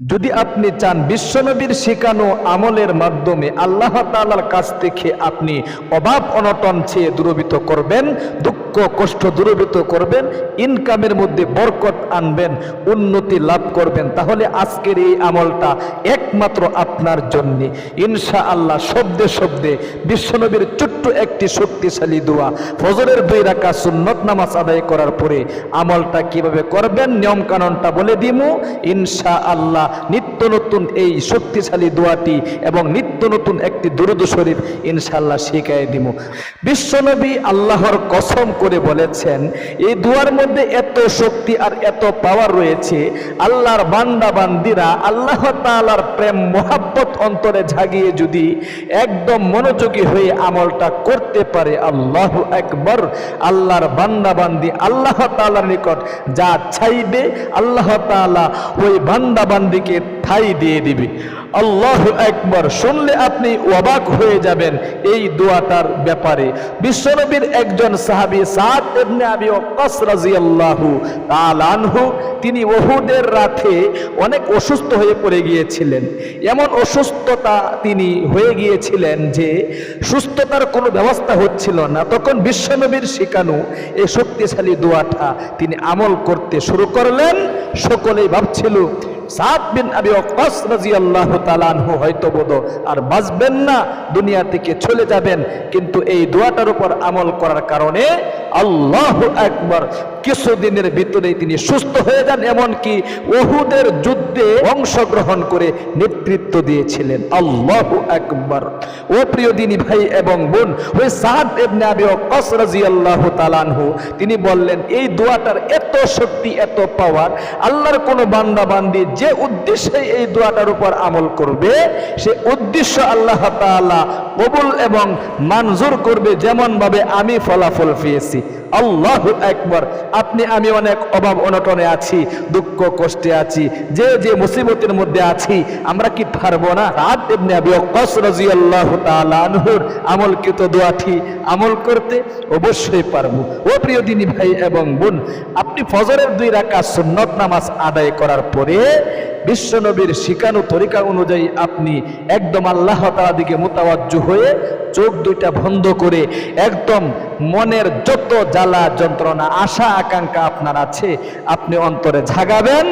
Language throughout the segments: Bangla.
যদি আপনি চান বিশ্বনবীর শেখানো আমলের মাধ্যমে আল্লাহ তালার কাছ থেকে আপনি অভাব অনটন চেয়ে দূরবিত করবেন, দুঃখ কষ্ট দূরবিত করবেন ইনকামের মধ্যে বরকত আনবেন, উন্নতি লাভ করবেন। তাহলে আজকের এই আমলটা একমাত্র আপনার জন্যে। ইনশা আল্লাহ শব্দে শব্দে বিশ্বনবীর ছোট্ট একটি শক্তিশালী দোয়া, ফজরের দুই রাখা সুন্নত নামাজ আদায় করার পরে আমলটা কীভাবে করবেন নিয়ম কানুনটা বলে দিমু। ইনশা আল্লাহ নিত্য নতুন এই শক্তিশালী দোয়াটি এবং নিত্য নতুন একটি দুরুদ শরীফ ইনশাল্লাহ শিখাই দিমু। বিশ্বনবী আল্লাহর কসম করে বলেছেন, এই দুয়ার মধ্যে এত শক্তি আর এত পাওয়ার রয়েছে, আল্লাহর বান্দা বান্দিরা আল্লাহ তাআলার প্রেম, মোহাব্বত অন্তরে জাগিয়ে যদি একদম মনোযোগী হয়ে আমলটা করতে পারে, আল্লাহ একবার আল্লাহর বান্দা বান্দি, আল্লাহ তাআলার নিকট যা চাইবে, আল্লাহ তাআলা ওই বান্দা বান্দিকে ঠাই দিয়ে দিবে। আল্লাহ একবার শুনলে আপনি অবাক হয়ে যাবেন এই দোয়াটার ব্যাপারে। বিশ্বনবীর একজন সাহাবী সাদ ইবনে আবি রাদিয়াল্লাহু তাআলা আনহু, তিনি ওহুদের রাতে অনেক অসুস্থ হয়ে পড়ে গিয়েছিলেন। এমন অসুস্থতা তিনি হয়ে গিয়েছিলেন যে সুস্থতার কোনো ব্যবস্থা হচ্ছিল না। তখন বিশ্বনবীর শিখানো এই শক্তিশালী দোয়াটা তিনি আমল করতে শুরু করলেন। সকলেই ভাবছিল সাদ হয়তো বোধ আর বাঁচবেন না, দুনিয়া থেকে চলে যাবেন। কিন্তু এই দোয়াটার উপর আমল করার কারণে আল্লাহু আকবার কিছুদিনের ভিতরেই তিনি সুস্থ হয়ে যান, এমনকি ওহুদের যুদ্ধে অংশগ্রহণ করে নেতৃত্ব দিয়েছিলেন। আল্লাহু আকবার। ও প্রিয় দিনী ভাই এবং বোন ওই আনহু, তিনি বললেন, এই দোয়াটার এত শক্তি, এত পাওয়ার আল্লাহর কোন বান্দা বান্দি যে উদ্দেশ্যে এই দোয়াটার উপর আমল করবে, সে উদ্দেশ্য আল্লাহ তাআলা কবুল এবং মানজুর করবে যেমন ভাবে আমি ফলাফল পেয়েছি। আল্লাহ একবার আপনি, আমি অনেক অভাব অনটনে আছি, দুঃখ কষ্টে আছি, যে যে মুসিবতের মধ্যে আছি, আমরা কি পারব না? রাত এমনি আবি ওয়াক্কাস রাদিয়াল্লাহু তাআলা আমলকৃত আমল করতে অবশ্যই পারব। ও প্রিয় দিনী ভাই এবং বোন, আপনি ফজরের দুই রাখা সুন্নত নামাজ আদায় করার পরে বিশ্বনবীর শিকানু তরিকা অনুযায়ী আপনি একদম আল্লাহ তালা দিকে মোতাবাজ্য হয়ে চোখ দুইটা বন্ধ করে একদম মনের যত জ্বালা যন্ত্রণা, আশা, আকাঙ্ক্ষা আপনার আছে, আপনি অন্তরে ঝাগাবেন।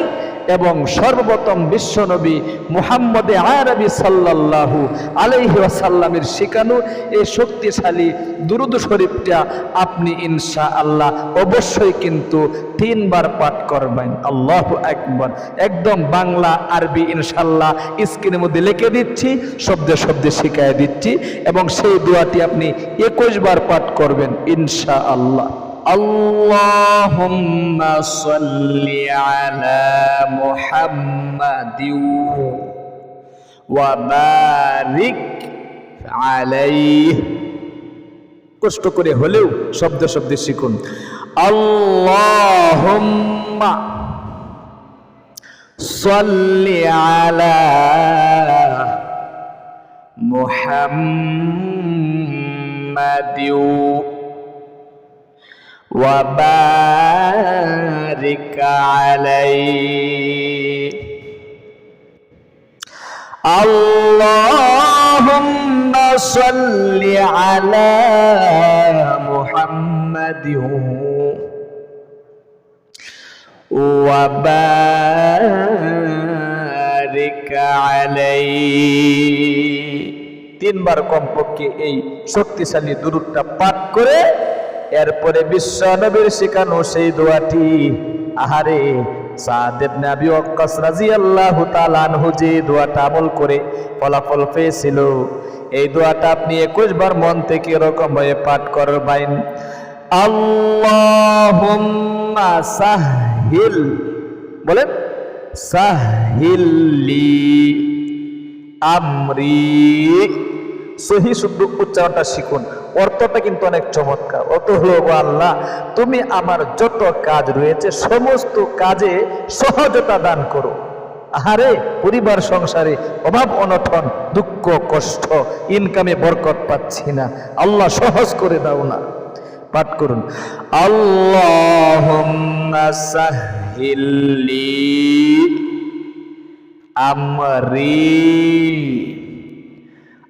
এবং সর্বপ্রথম বিশ্বনবী মুহাম্মদে আয়ারবি সাল্লাল্লাহু আলাইহি ওয়াসাল্লামের শিখানো এই শক্তিশালী দুরুদ শরীফটা আপনি ইনশা আল্লাহ অবশ্যই কিন্তু তিনবার পাঠ করবেন। আল্লাহু আকবার। একদম বাংলা, আরবি ইনশাল্লাহ স্ক্রিনের মধ্যে লিখে দিচ্ছি, শব্দে শব্দে শিখাই দিচ্ছি এবং সেই দোয়াটি আপনি একুশ বার পাঠ করবেন ইনশা আল্লাহ اللهم صل على محمد وبارك عليه কষ্ট করে হলেও শব্দ শব্দে শিখুন আল্লাহুম্মা সাল্লি আলা মুহাম্মাদিউ وبارك عليه اللهم صل على محمد وبارك عليه তিনবার কমপক্ষে এই শক্তিশালী দুরুদটা পাঠ করে এরপরে বিশ্ব নবীর শেখানো সেই দোয়াটি। আহারে তাআলা যে করে ফলাফল পেয়েছিল, এই আপনি 21 বার মন থেকে এরকম ভাবে পাঠ সাহিল বলেন সাহিল্লি আমরি। সহি শুদ্ধ উচ্চারণটা শিখুন। অর্থটা কিন্তু অনেক চমৎকার। অর্থ হলো আল্লাহ, তুমি আমার যত কাজ রয়েছে, সমস্ত কাজে সহজতা দান করো। আহারে, পরিবার, সংসারে অভাব, অনটন, দুঃখ, কষ্ট ইনকামে বরকত পাচ্ছি না। আল্লাহ সহজ করে দাও না। পাঠ করুন। আল্লাহ আমরি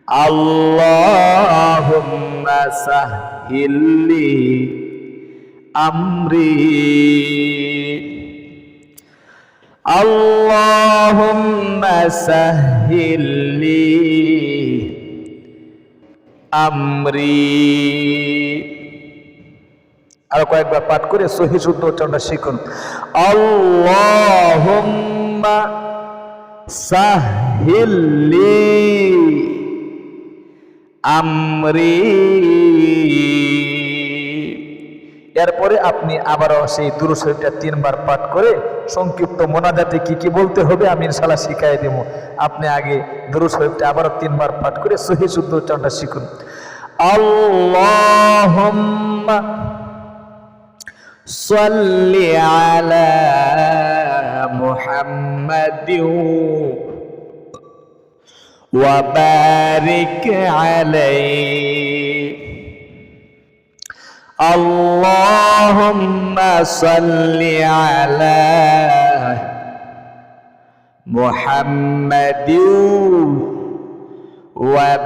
আল্লাহুম্মা সাহিল্লি আমরি। আল্লাহুম্মা সাহিল্লি আমরি। আর কয়েকবার পাঠ করে সহি শুদ্ধ উচ্চারণটা শিখুন। আল্লাহুম্মা সাহিল্লি আমরি। এরপরে আপনি আবারও সেই দুরুশরীফটা তিনবার পাঠ করে সংক্ষিপ্ত মোনাজাতে কি কি বলতে হবে আমি ইনশাল্লাহ শিখাই দেব। আপনি আগে দুরুশরীফটা আবারও তিনবার পাঠ করে সহি শুদ্ধ উচ্চারণটা শিখুন। আল্লাহুম্মা সাল্লি আলা وبارك عليه. اللهم صل على محمد وبارك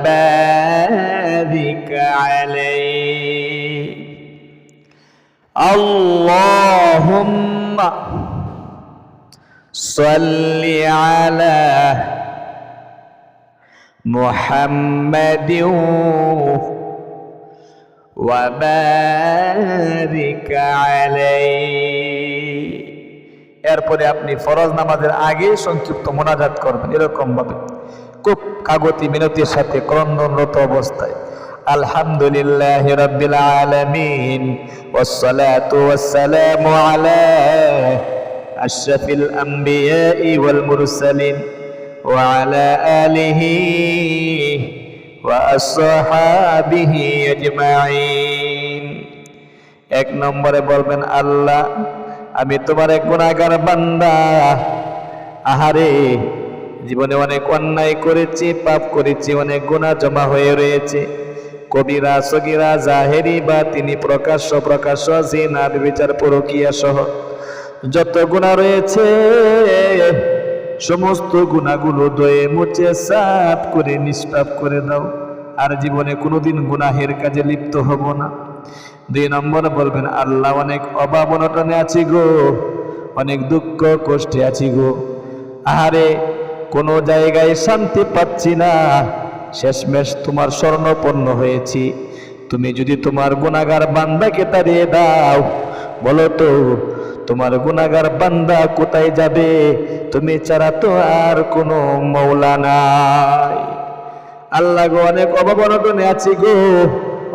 عليه. اللهم صل على محمد وبارك عليه এরপরে আপনি ফরজ নামাজের আগে সংক্ষিপ্ত মোনাজাত করবেন এরকম ভাবে খুব কাগতি মিনতির সাথে ক্রন্দনরত অবস্থায় আলহামদুলিল্লাহ রব্বিল আলামিন والصلاة والسلام على أشرف الأنبياء والمرسلين وعلى آله وأصحابه أجمعين এক নম্বরে বলবেন আল্লাহ আমি তোমার এক গুণাগার বান্দা আহারে জীবনে অনেক অন্যায় করেছি পাপ করেছি অনেক গুণা জমা হয়ে রয়েছে কবিরা সগিরা জাহেরি বা তিনি প্রকাশ্য প্রকাশ্য জিনা বিচার পরকিয়া সহ যত গুণা রয়েছে সমস্ত গুণাগুলো দয়ে মুছে সাফ করে, নিষ্পাপ করে দাও। আর জীবনে কোনোদিন গুনাহের কাজে লিপ্ত হব না। দুই নম্বর বলবেন, আল্লাহ অনেক অভাব অনটনে আছি গো, অনেক দুঃখ কষ্টে আছি গো। আহারে, কোনো জায়গায় শান্তি পাচ্ছি না। শেষমেশ তোমার স্বর্ণপন্ন হয়েছি। তুমি যদি তোমার গুণাগার বান্দাকে তাড়িয়ে দাও, বলো তো তোমার গুণাগার বান্দা কোথায় যাবে? তুমি ছাড়া তো আর কোনো মৌলা নাই। আল্লাহ গো, অনেক অভাবনটনে আছি গো।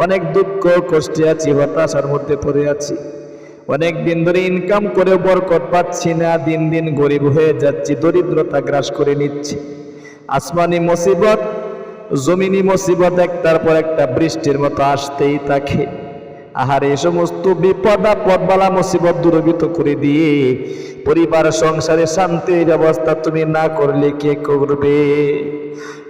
অনেক দুঃখ, কষ্টে আছি, হতাশার মধ্যে পড়ে আছি। অনেক দিন ধরে ইনকাম করে বরকত পাচ্ছি না, দিন দিন গরিব হয়ে যাচ্ছি, দরিদ্রতা গ্রাস করে নিচ্ছি। আসমানি মুসিবত, জমিনি মুসিবত, একটার পর একটা বৃষ্টির মতো আসতেই থাকে। আহার সমস্ত বিপদ আপদ বালা মুসিবত দূরবিত করে দিয়ে পরিবার, সংসারে শান্তির ব্যবস্থা তুমি না করলে কে করবে?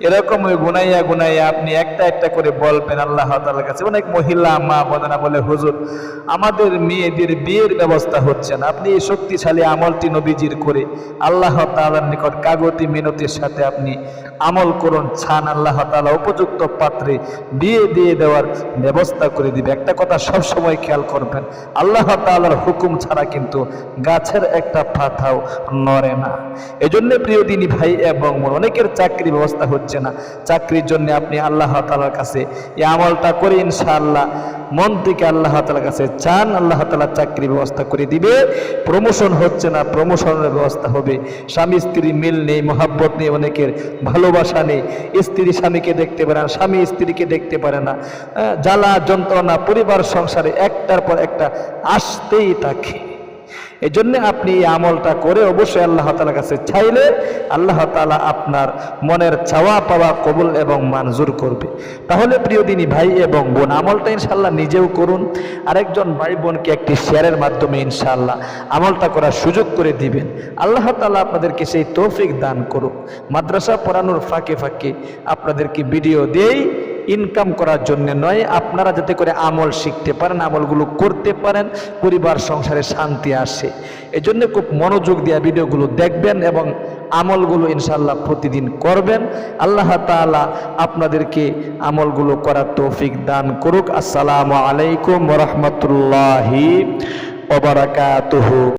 এরকম গুনাইয়া গুনাইয়া আপনি একটা একটা করে বলবেন আল্লাহ তাআলার কাছে। অনেক মহিলা, মা বদনা বলে, হুজুর, আমাদের মেয়েদের বিয়ের ব্যবস্থা হচ্ছে না। আপনি এই শক্তিশালী আমলটি নবীজির করে আল্লাহ তাআলার নিকট কাগতি মিনতির সাথে আপনি আমল করুন, ছান আল্লাহ তাআলা উপযুক্ত পাত্রে বিয়ে দিয়ে দেওয়ার ব্যবস্থা করে দিবে। একটা কথা সব সময় খেয়াল করবেন, আল্লাহ তালার হুকুম ছাড়া কিন্তু গাছের একটা পাতাও নড়ে না। এজন্য প্রিয় দিনী ভাই এবং অনেকের চাকরি ব্যবস্থা হচ্ছে না। চাকরির জন্য আপনি আল্লাহ তাআলার কাছে এই আমলটা করে ইনশাআল্লাহ, মন থেকে আল্লাহ তাআলার কাছে চান, আল্লাহ তাআলা চাকরি ব্যবস্থা করে দিবে। প্রমোশন হচ্ছে না, প্রমোশনের ব্যবস্থা হবে। স্বামী স্ত্রী মিল নেই, মহাব্বত নেই, অনেকের ভালোবাসা নেই। স্ত্রী স্বামীকে দেখতে পারে না, স্বামী স্ত্রীকে দেখতে পারে না। জ্বালা যন্ত্রণা, পরিবার সংসারে একটার পর একটা আসতেই থাকে। এই জন্য আপনি এই আমলটা করে অবশ্যই আল্লাহ তালার কাছে চাইলে আল্লাহ তালা আপনার মনের চাওয়া পাওয়া কবুল এবং মানজুর করবে। তাহলে প্রিয় দিনী ভাই এবং বোন, আমলটা ইনশাল্লাহ নিজেও করুন। আরেকজন ভাই বোনকে একটি শেয়ারের মাধ্যমে ইনশাল্লাহ আমলটা করার সুযোগ করে দিবেন। আল্লাহ তালা আপনাদেরকে সেই তৌফিক দান করুক। মাদ্রাসা পড়ানোর ফাঁকে ফাঁকে আপনাদেরকে ভিডিও দেই ইনকাম করার জন্য নয়, আপনারা যাতে করে আমল শিখতে পারেন, আমলগুলো করতে পারেন, পরিবার, সংসারে শান্তি আসে। এজন্য খুব মনোযোগ দিয়ে ভিডিওগুলো দেখবেন এবং আমলগুলো ইনশাল্লাহ প্রতিদিন করবেন। আল্লাহ তাআলা আপনাদেরকে আমলগুলো করার তৌফিক দান করুক। আসসালামু আলাইকুম রহমতুল্লাহি ওবরাকাতুহু